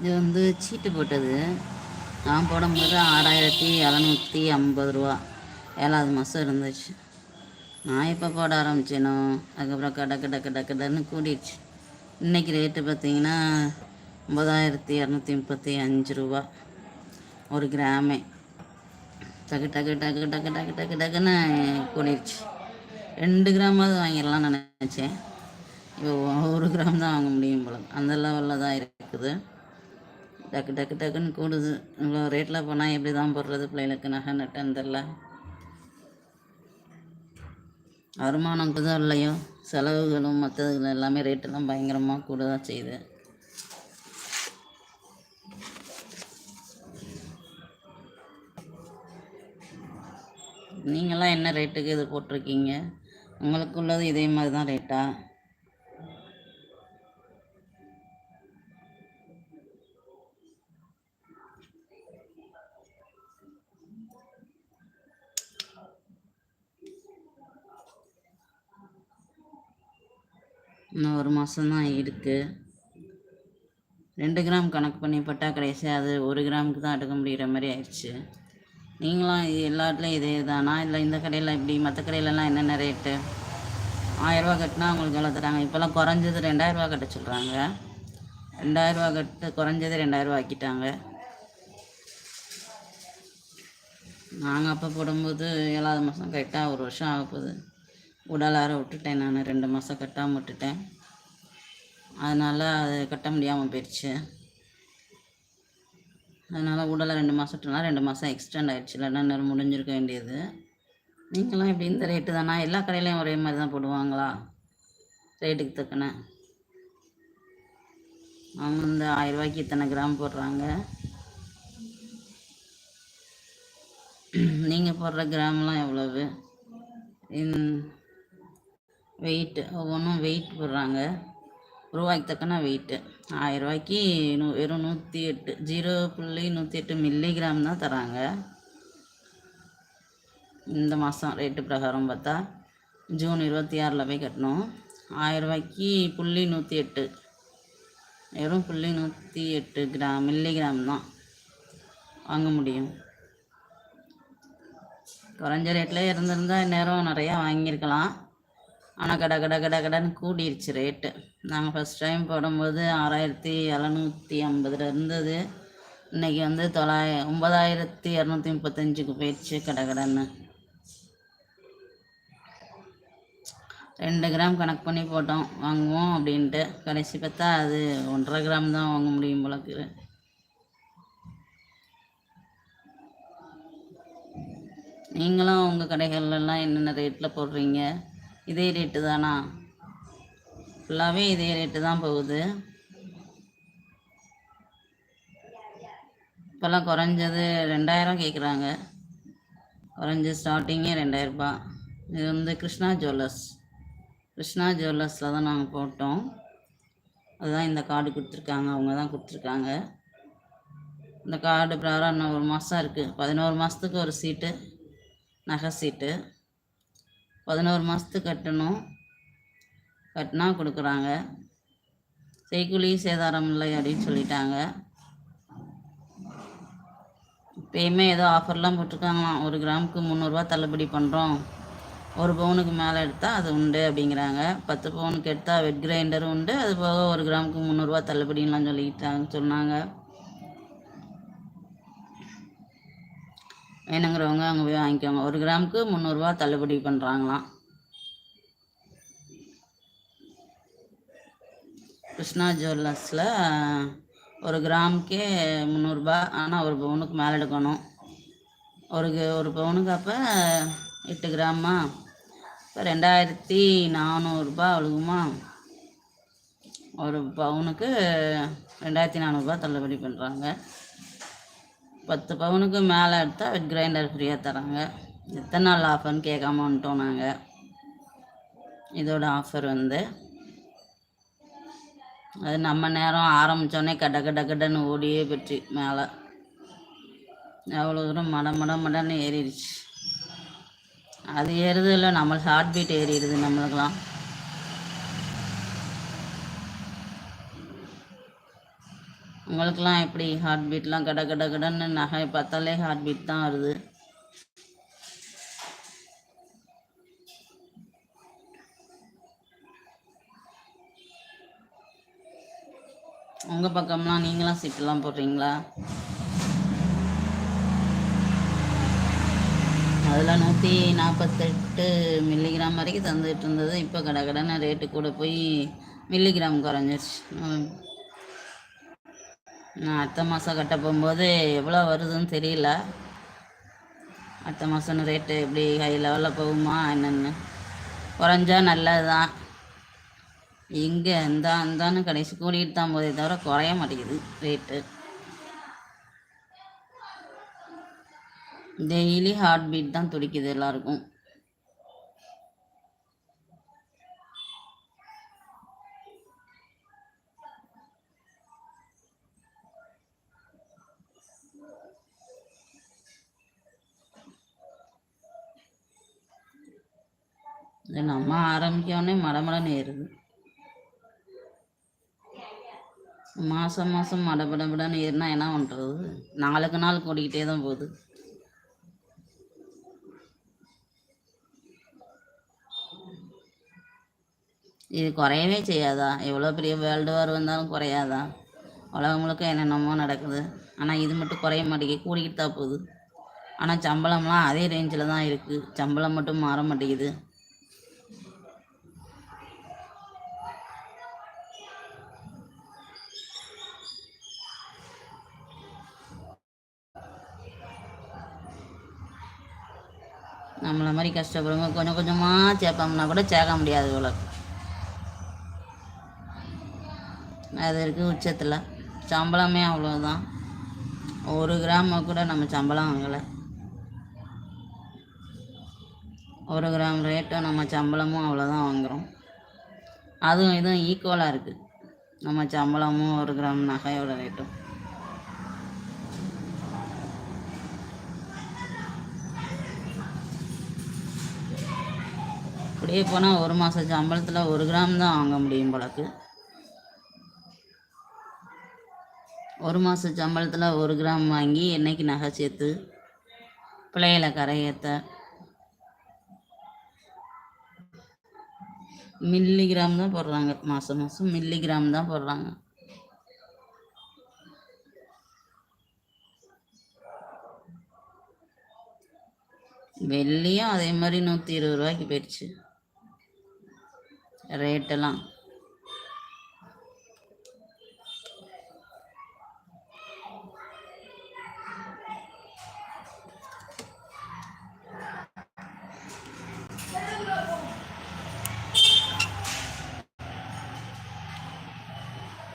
இது வந்து சீட்டு போட்டது. நான் போடும்போது ஆறாயிரத்தி இரநூத்தி ஐம்பது ரூபா. ஏழாவது மாதம் இருந்துச்சு. நான் இப்போ போட ஆரம்பிச்சேனோ அதுக்கப்புறம் கடக்கு டக்கு டக்கு கடன்னு கூடிடுச்சு. இன்றைக்கி ரேட்டு பார்த்தீங்கன்னா ஒம்பதாயிரத்தி இரநூத்தி முப்பத்தி அஞ்சு ரூபா. ஒரு கிராமே. டக்கு டக்கு டக்கு டக்கு டக்கு டக்கு டக்குன்னு கூடிடுச்சு. ரெண்டு கிராமாவது வாங்கிடலாம்னு நினச்சேன். இப்போ ஒரு கிராம் தான் வாங்க முடியும் போல. அந்த லெவலில் தான் இருக்குது. டக்கு டக்கு டக்குன்னு கூடுது. இவ்வளோ ரேட்டில் போனால் எப்படி தான் போடுறது பிள்ளைகளுக்கு நகை நட்டுன்னு தெரில வருமானம் கூட இல்லையோ செலவுகளும் மற்றதுகள் எல்லாமே ரேட்டெல்லாம் பயங்கரமாக கூட தான் செய்யுது. நீங்களாம் என்ன ரேட்டுக்கு இது போட்டிருக்கீங்க? உங்களுக்கு உள்ளது இதே மாதிரி தான் ரேட்டா இன்னும் ஒரு மாதம்தான் இருக்குது ரெண்டு கிராம் கணக்கு பண்ணி போட்டா கடைசி அது ஒரு கிராமுக்கு தான் எடுக்க முடிகிற மாதிரி ஆயிடுச்சு. நீங்களும் இது எல்லா இடத்துலையும் இதே தானா? இல்லை இந்த கடையில் இப்படி மற்ற கடையிலலாம் என்னென்ன ரேட்டு ஆயிரரூவா கட்டினா அவங்களுக்கு எவ்வளோ தராங்க? இப்போல்லாம் குறைஞ்சது ரெண்டாயிரரூவா கட்ட சொல்கிறாங்க ரெண்டாயிரரூவா கட்டு குறைஞ்சது ரெண்டாயிரரூவா ஆக்கிட்டாங்க. நாங்கள் அப்போ போடும்போது ஏழாவது மாதம் கரெக்டாக ஒரு வருஷம் ஆக போகுது உடலார விட்டுட்டேன் நான். ரெண்டு மாதம் கட்டாமல் விட்டுட்டேன். அதனால் அது கட்ட முடியாமல் போயிடுச்சு. அதனால் உடலை ரெண்டு மாதத்துலாம் ரெண்டு மாதம் எக்ஸ்டெண்ட் ஆகிடுச்சு இல்லைன்னா நேரம் முடிஞ்சிருக்க வேண்டியது. நீங்களாம் இப்படி இந்த ரேட்டு தானா? எல்லா கடையிலையும் ஒரே மாதிரி தான் போடுவாங்களா? ரேட்டுக்கு தக்கன. அவங்க இந்த ஆயிரரூபாய்க்கு இத்தனை கிராம் போடுறாங்க. நீங்கள் போடுற கிராம்லாம் எவ்வளவு? இன் வெயிட்டு ஒவ்வொன்றும் வெயிட் போடுறாங்க. ரூபாய்க்கு தக்கன வெயிட்டு ஆயிரரூபாய்க்கு நூ வெறும் நூற்றி எட்டு ஜீரோ புள்ளி நூற்றி எட்டு மில்லிகிராம் தான் தராங்க. இந்த மாதம் ரேட்டு பிரகாரம் பார்த்தா ஜூன் இருபத்தி ஆறில் போய் கட்டணும். ஆயிரரூபாய்க்கு புள்ளி நூற்றி எட்டு வெறும் புள்ளி நூற்றி எட்டு கிராம் மில்லிகிராம் தான் வாங்க முடியும். குறைஞ்ச ரேட்டில் இருந்திருந்தா நேரம் நிறையா வாங்கியிருக்கலாம். ஆனால் கட கட கட கடன்னு கூடிருச்சு ரேட்டு நாங்கள் ஃபஸ்ட் டைம் போடும்போது ஆறாயிரத்தி எழுநூற்றி ஐம்பதுல இருந்தது. இன்றைக்கி வந்து தொள்ளாய ஒம்பதாயிரத்தி இரநூத்தி முப்பத்தஞ்சுக்கு போயிடுச்சு கட கடன்னு. ரெண்டு கிராம் கணக்கு பண்ணி போட்டோம் வாங்குவோம் அப்படின்ட்டு. கடைசி பார்த்தா அது ஒன்றரை கிராம் தான் வாங்க முடியும் போலக்கு நீங்களும் உங்கள் கடைகள்லாம் என்னென்ன ரேட்டில் போடுறீங்க? இதே ரேட்டு தானா? ஃபுல்லாகவே இதே ரேட்டு தான் போகுது. இப்போல்லாம் குறைஞ்சது ரெண்டாயிரம் கேட்குறாங்க. குறைஞ்ச ஸ்டார்டிங்கே ரெண்டாயிரரூபா இது வந்து கிருஷ்ணா ஜுவல்லர்ஸ் கிருஷ்ணா ஜுவல்லர்ஸில் தான் நாங்கள் போட்டோம். அதுதான் இந்த கார்டு கொடுத்துருக்காங்க. அவங்க தான் கொடுத்துருக்காங்க. இந்த கார்டு பிரகாரம் இன்னும் ஒரு மாதம் இருக்குது பதினோரு மாதத்துக்கு ஒரு சீட்டு நகை சீட்டு பதினோரு மாதத்துக்கு கட்டணும். கட்டினா கொடுக்குறாங்க. செய்கூலி சேதாரம் இல்லை அப்படின்னு சொல்லிட்டாங்க. இப்போயுமே ஏதோ ஆஃபர்லாம் போட்டிருக்காங்களாம். ஒரு கிராமுக்கு முந்நூறுரூவா தள்ளுபடி பண்ணுறோம் ஒரு பவுனுக்கு மேலே எடுத்தால் அது உண்டு அப்படிங்கிறாங்க. பத்து பவுனுக்கு எடுத்தால் வெட் கிரைண்டரும் உண்டு. அது போக ஒரு கிராமுக்கு முந்நூறுரூவா தள்ளுபடின்லாம் சொல்லிட்டாங்க சொன்னாங்க. வேணுங்கிறவங்க அங்கே போய் வாங்கிக்கோங்க. ஒரு கிராமுக்கு முந்நூறுரூவா தள்ளுபடி பண்ணுறாங்களாம் கிருஷ்ணா ஜுவல்லர்ஸில் ஒரு கிராமுக்கே முந்நூறுரூபா ஆனால் ஒரு பவுனுக்கு மேலே எடுக்கணும். ஒரு ஒரு பவுனுக்கு அப்போ எட்டு கிராமா? இப்போ ரெண்டாயிரத்தி நானூறுரூபா அழுகுமா? ஒரு பவுனுக்கு ரெண்டாயிரத்தி நானூறுரூபா தள்ளுபடி பண்ணுறாங்க பத்து பவுனுக்கு மேலே எடுத்தால் கிரைண்டர் ஃப்ரீயாக தராங்க. எத்தனை நாள் ஆஃபர்னு கேட்காம வந்துட்டோம் நாங்கள் இதோட ஆஃபர் வந்து அது நம்ம நேரம் ஆரம்பித்தோடனே கட கட கடன்னு ஓடியே பெற்று மேலே. எவ்வளோ தூரம் மட மட மடன்னு ஏறிடுச்சு. அது ஏறுறது இல்லை நம்மளுக்கு ஹார்ட் பீட் ஏறிடுது நம்மளுக்கெல்லாம். உங்களுக்கெல்லாம் எப்படி ஹார்ட் பீட்லாம் கட கட கடன்னு நகை பார்த்தாலே ஹார்ட் பீட் தான் வருது. உங்கள் பக்கம்லாம் நீங்களாம் சீட்டெல்லாம் போடுறீங்களா? அதில் நூற்றி நாற்பத்தெட்டு மில்லிகிராம் வரைக்கும் தந்துட்டு இருந்தது. இப்போ கடை கடைன்னு ரேட்டு கூட போய் மில்லிகிராம் குறைஞ்சிருச்சு. நான் அடுத்த மாதம் கட்ட போகும்போது எவ்வளோ வருதுன்னு தெரியல. அடுத்த மாதம் ரேட்டு எப்படி ஹை லெவலில் போகுமா என்னென்னு. குறைஞ்சா நல்லது தான் இங்கே இந்த அந்தான்னு கடைசி கூடிட்டு தான் போதே தவிர குறைய மாட்டேங்குது ரேட்டு டெய்லி ஹார்ட் பீட் தான் துடிக்குது எல்லாருக்கும். இது நம்ம ஆரம்பிக்கவுடனே மடமடன்னு ஏறுது மாதம் மாதம் மடபடபடன்னு ஏறினா என்ன பண்ணுறது நாளுக்கு நாள் கூடிக்கிட்டே தான் போகுது. இது குறையவே செய்யாதா? எவ்வளோ பெரிய வேர்ல்டு வார் வந்தாலும் குறையாதா? உலகம் முழுக்க என்னென்னமோ நடக்குது. ஆனால் இது மட்டும் குறைய மாட்டேங்குது. கூடிக்கிட்டு தான் போகுது. ஆனால் சம்பளம்லாம் அதே ரேஞ்சில் தான் இருக்குது சம்பளம் மட்டும் மாற மாட்டேங்குது. நம்மளை மாதிரி கஷ்டப்படுறவங்க கொஞ்சம் கொஞ்சமாக சேர்ப்போம்னா கூட சேர்க்க முடியாது இவ்வளோ அது இருக்குது உச்சத்தில். சம்பளமே அவ்வளோதான் ஒரு கிராம கூட நம்ம சம்பளம் வாங்கலை. ஒரு கிராம் ரேட்டும் நம்ம சம்பளமும் அவ்வளோதான் வாங்குகிறோம் அதுவும் இதுவும் ஈக்குவலாக இருக்குது நம்ம சம்பளமும் ஒரு கிராம் நகையோட ரேட்டும் அப்படியே போனால் ஒரு மாத சம்பளத்தில் ஒரு கிராம் தான் வாங்க முடியும் போலக்கு ஒரு மாத சம்பளத்தில் ஒரு கிராம் வாங்கி என்னைக்கு நகை சேர்த்து பிள்ளைகளை கரையேற்ற மில்லிகிராம் தான் போடுறாங்க மாதம் மாதம் மில்லி கிராம் தான் போடுறாங்க. வெள்ளியும் அதே மாதிரி நூற்றி இருபது ரூபாய்க்கு போயிடுச்சு. ரேட்டெல்லாம்